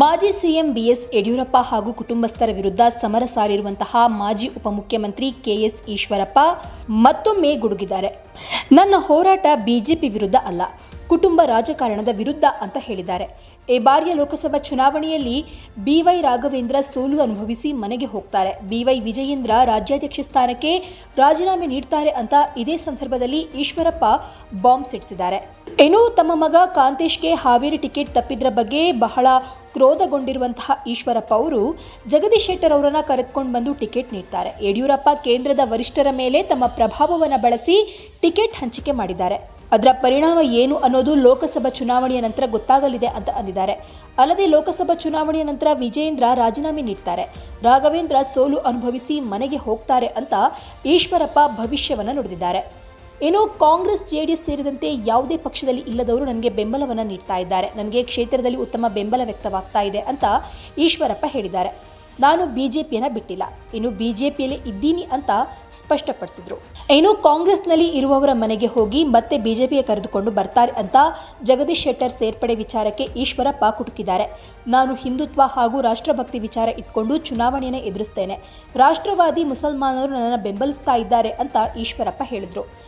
ಮಾಜಿ CM BS Yediyurappa ಹಾಗೂ ಕುಟುಂಬಸ್ಥರ ವಿರುದ್ಧ ಸಮರ ಸಾರಿರುವಂತಹ ಮಾಜಿ ಉಪಮುಖ್ಯಮಂತ್ರಿ ಕೆಎಸ್ ಈಶ್ವರಪ್ಪ ಮತ್ತೊಮ್ಮೆ ಗುಡುಗಿದ್ದಾರೆ. ನನ್ನ ಹೋರಾಟ ಬಿಜೆಪಿ ವಿರುದ್ಧ ಅಲ್ಲ, ಕುಟುಂಬ ರಾಜಕಾರಣದ ವಿರುದ್ಧ ಅಂತ ಹೇಳಿದ್ದಾರೆ. ಈ ಬಾರಿಯ ಲೋಕಸಭಾ ಚುನಾವಣೆಯಲ್ಲಿ ಬಿವೈ ರಾಘವೇಂದ್ರ ಸೋಲು ಅನುಭವಿಸಿ ಮನೆಗೆ ಹೋಗ್ತಾರೆ. ಬಿವೈ ವಿಜಯೇಂದ್ರ ರಾಜ್ಯಾಧ್ಯಕ್ಷ ಸ್ಥಾನಕ್ಕೆ ರಾಜೀನಾಮೆ ನೀಡ್ತಾರೆ ಅಂತ ಇದೇ ಸಂದರ್ಭದಲ್ಲಿ ಈಶ್ವರಪ್ಪ ಬಾಂಬ್ ಸಿಡಿಸಿದ್ದಾರೆ. ಇನ್ನು ತಮ್ಮ ಮಗ ಕಾಂತೇಶ್ಗೆ ಹಾವೇರಿ ಟಿಕೆಟ್ ತಪ್ಪಿದ್ರ ಬಗ್ಗೆ ಬಹಳ ಕ್ರೋಧಗೊಂಡಿರುವಂತಹ ಈಶ್ವರಪ್ಪ ಅವರು ಜಗದೀಶ್ ಶೆಟ್ಟರ್ ಅವರನ್ನ ಕರೆದುಕೊಂಡು ಬಂದು ಟಿಕೆಟ್ ನೀಡ್ತಾರೆ. ಯಡಿಯೂರಪ್ಪ ಕೇಂದ್ರದ ವರಿಷ್ಠರ ಮೇಲೆ ತಮ್ಮ ಪ್ರಭಾವವನ್ನು ಬಳಸಿ ಟಿಕೆಟ್ ಹಂಚಿಕೆ ಮಾಡಿದ್ದಾರೆ. ಅದರ ಪರಿಣಾಮ ಏನು ಅನ್ನೋದು ಲೋಕಸಭಾ ಚುನಾವಣೆಯ ನಂತರ ಗೊತ್ತಾಗಲಿದೆ ಅಂತ ಅಂದಿದ್ದಾರೆ. ಅಲ್ಲದೆ ಲೋಕಸಭಾ ಚುನಾವಣೆಯ ನಂತರ ವಿಜಯೇಂದ್ರ ರಾಜೀನಾಮೆ ನೀಡ್ತಾರೆ. ರಾಘವೇಂದ್ರ ಸೋಲು ಅನುಭವಿಸಿ ಮನೆಗೆ ಹೋಗ್ತಾರೆ ಅಂತ ಈಶ್ವರಪ್ಪ ಭವಿಷ್ಯವನ್ನು ನುಡಿದಿದ್ದಾರೆ. ಇನ್ನು ಕಾಂಗ್ರೆಸ್ ಜೆ ಡಿ ಎಸ್ ಸೇರಿದಂತೆ ಯಾವುದೇ ಪಕ್ಷದಲ್ಲಿ ಇಲ್ಲದವರು ನನಗೆ ಬೆಂಬಲವನ್ನು ನೀಡ್ತಾ ಇದ್ದಾರೆ. ನನಗೆ ಕ್ಷೇತ್ರದಲ್ಲಿ ಉತ್ತಮ ಬೆಂಬಲ ವ್ಯಕ್ತವಾಗ್ತಾ ಇದೆ ಅಂತ ಈಶ್ವರಪ್ಪ ಹೇಳಿದ್ದಾರೆ. ನಾನು ಬಿಜೆಪಿಯನ್ನ ಬಿಟ್ಟಿಲ್ಲ. ಇನ್ನು ಬಿಜೆಪಿಯಲ್ಲಿ ಇದ್ದೀನಿ ಅಂತ ಸ್ಪಷ್ಟಪಡಿಸಿದ್ರು. ಇನ್ನು ಕಾಂಗ್ರೆಸ್ನಲ್ಲಿ ಇರುವವರ ಮನೆಗೆ ಹೋಗಿ ಮತ್ತೆ ಬಿಜೆಪಿಗೆ ಕರೆದುಕೊಂಡು ಬರ್ತಾರೆ ಅಂತ ಜಗದೀಶ್ ಶೆಟ್ಟರ್ ಸೇರ್ಪಡೆ ವಿಚಾರಕ್ಕೆ ಈಶ್ವರಪ್ಪ ಕುಟುಕಿದ್ದಾರೆ. ನಾನು ಹಿಂದುತ್ವ ಹಾಗೂ ರಾಷ್ಟ್ರಭಕ್ತಿ ವಿಚಾರ ಇಟ್ಕೊಂಡು ಚುನಾವಣೆಯನ್ನು ಎದುರಿಸ್ತೇನೆ. ರಾಷ್ಟ್ರವಾದಿ ಮುಸಲ್ಮಾನರು ನನ್ನನ್ನು ಬೆಂಬಲಿಸ್ತಾ ಇದ್ದಾರೆ ಅಂತ ಈಶ್ವರಪ್ಪ ಹೇಳಿದ್ರು.